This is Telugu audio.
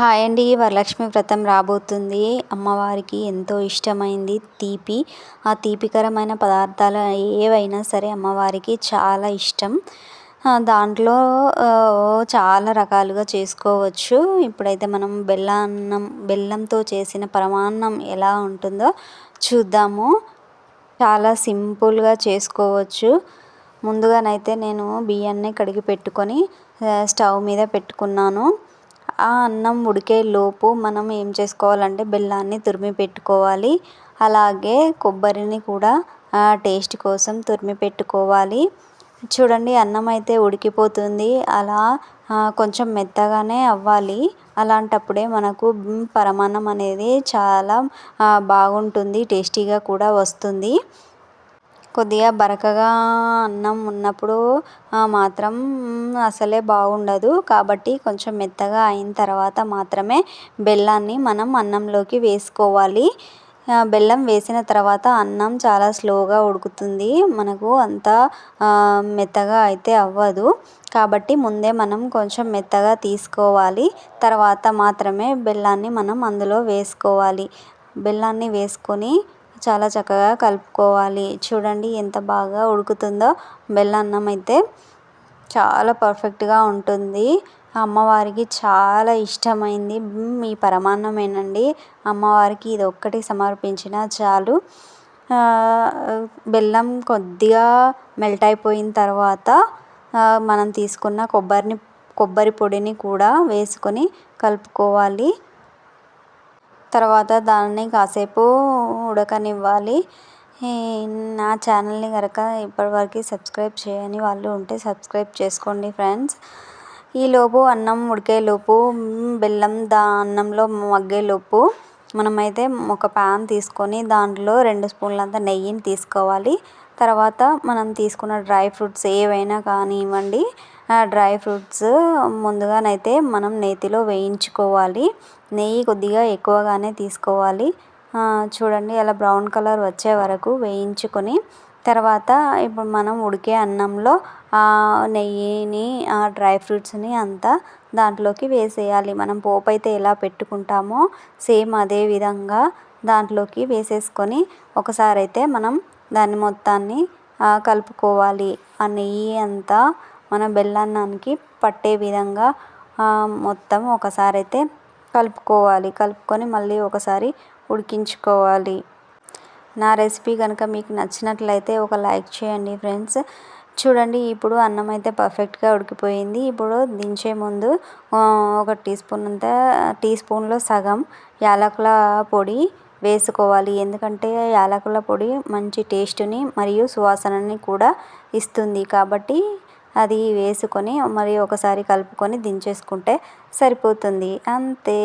హాయ్ అండి. వరలక్ష్మి వ్రతం రాబోతుంది. అమ్మవారికి ఎంతో ఇష్టమైంది తీపి. ఆ తీపికరమైన పదార్థాలు ఏవైనా సరే అమ్మవారికి చాలా ఇష్టం. దాంట్లో చాలా రకాలుగా చేసుకోవచ్చు. ఇప్పుడైతే మనం బెల్లాన్నం బెల్లంతో చేసిన పరమాన్నం ఎలా ఉంటుందో చూద్దాము. చాలా సింపుల్గా చేసుకోవచ్చు. ముందుగానైతే నేను బియ్యాన్ని కడిగి పెట్టుకొని స్టవ్ మీద పెట్టుకున్నాను. ఆ అన్నం ఉడికేలోపు మనం ఏం చేసుకోవాలంటే బెల్లాన్ని తురిమి పెట్టుకోవాలి. అలాగే కొబ్బరిని కూడా టేస్ట్ కోసం తురిమి పెట్టుకోవాలి. చూడండి అన్నం అయితే ఉడికిపోతుంది. అలా కొంచెం మెత్తగానే అవ్వాలి. అలాంటప్పుడే మనకు పరమాన్నం అనేది చాలా బాగుంటుంది టేస్టీగా కూడా వస్తుంది. కొద్దిగా బరకగా అన్నం ఉన్నప్పుడు మాత్రం అసలే బాగుండదు. కాబట్టి కొంచెం మెత్తగా అయిన తర్వాత మాత్రమే బెల్లాన్ని మనం అన్నంలోకి వేసుకోవాలి. బెల్లం వేసిన తర్వాత అన్నం చాలా స్లోగా ఉడుకుతుంది. మనకు అంత మెత్తగా అయితే అవ్వదు. కాబట్టి ముందే మనం కొంచెం మెత్తగా తీసుకోవాలి. తర్వాత మాత్రమే బెల్లాన్ని మనం అందులో వేసుకోవాలి. బెల్లాన్ని వేసుకొని చాలా చక్కగా కలుపుకోవాలి. చూడండి ఎంత బాగా ఉడుకుతుందో. బెల్లన్నం అయితే చాలా పర్ఫెక్ట్గా ఉంటుంది. అమ్మవారికి చాలా ఇష్టమైంది. మీ పరమాన్నమేనండి అమ్మవారికి ఇది ఒక్కటి సమర్పించిన చాలు. బెల్లం కొద్దిగా మెల్ట్ అయిపోయిన తర్వాత మనం తీసుకున్న కొబ్బరిని కొబ్బరి పొడిని కూడా వేసుకొని కలుపుకోవాలి. తర్వాత దాన్ని కాసేపు ఉడకనివ్వాలి. నా ఛానల్ని కనుక ఇప్పటివరకు సబ్స్క్రైబ్ చేయని వాళ్ళు ఉంటే సబ్స్క్రైబ్ చేసుకోండి ఫ్రెండ్స్. ఈలోపు అన్నం ఉడికేలోపు బెల్లం దా అన్నంలో మగ్గేలోపు మనమైతే ఒక ప్యాన్ తీసుకొని దాంట్లో రెండు స్పూన్లంత నెయ్యిని తీసుకోవాలి. తర్వాత మనం తీసుకున్న డ్రై ఫ్రూట్స్ ఏవైనా కానివ్వండి డ్రై ఫ్రూట్స్ ముందుగానైతే మనం నేతిలో వేయించుకోవాలి. నెయ్యి కొద్దిగా ఎక్కువగానే తీసుకోవాలి. చూడండి అలా బ్రౌన్ కలర్ వచ్చే వరకు వేయించుకొని తర్వాత ఇప్పుడు మనం ఉడికే అన్నంలో ఆ నెయ్యిని ఆ డ్రై ఫ్రూట్స్ని అంతా దాంట్లోకి వేసేయాలి. మనం పోపు అయితే ఎలా పెట్టుకుంటామో సేమ్ అదే విధంగా దాంట్లోకి వేసేసుకొని ఒకసారి అయితే మనం దాన్ని మొత్తాన్ని కలుపుకోవాలి. ఆ నెయ్యి అంతా మన బెల్లన్నానికి పట్టే విధంగా మొత్తం ఒకసారి అయితే కలుపుకోవాలి. కలుపుకొని మళ్ళీ ఒకసారి ఉడికించుకోవాలి. నా రెసిపీ కనుక మీకు నచ్చినట్లయితే ఒక లైక్ చేయండి ఫ్రెండ్స్. చూడండి ఇప్పుడు అన్నం అయితే పర్ఫెక్ట్గా ఉడికిపోయింది. ఇప్పుడు దించే ముందు ఒక టీ స్పూన్ అంత టీ స్పూన్లో సగం యాలకుల పొడి వేసుకోవాలి. ఎందుకంటే యాలకుల పొడి మంచి టేస్ట్ని మరియు సువాసనని కూడా ఇస్తుంది. కాబట్టి అది వేసుకొని మరి ఒకసారి కలుపుకొని దించేసుకుంటే సరిపోతుంది. అంతే.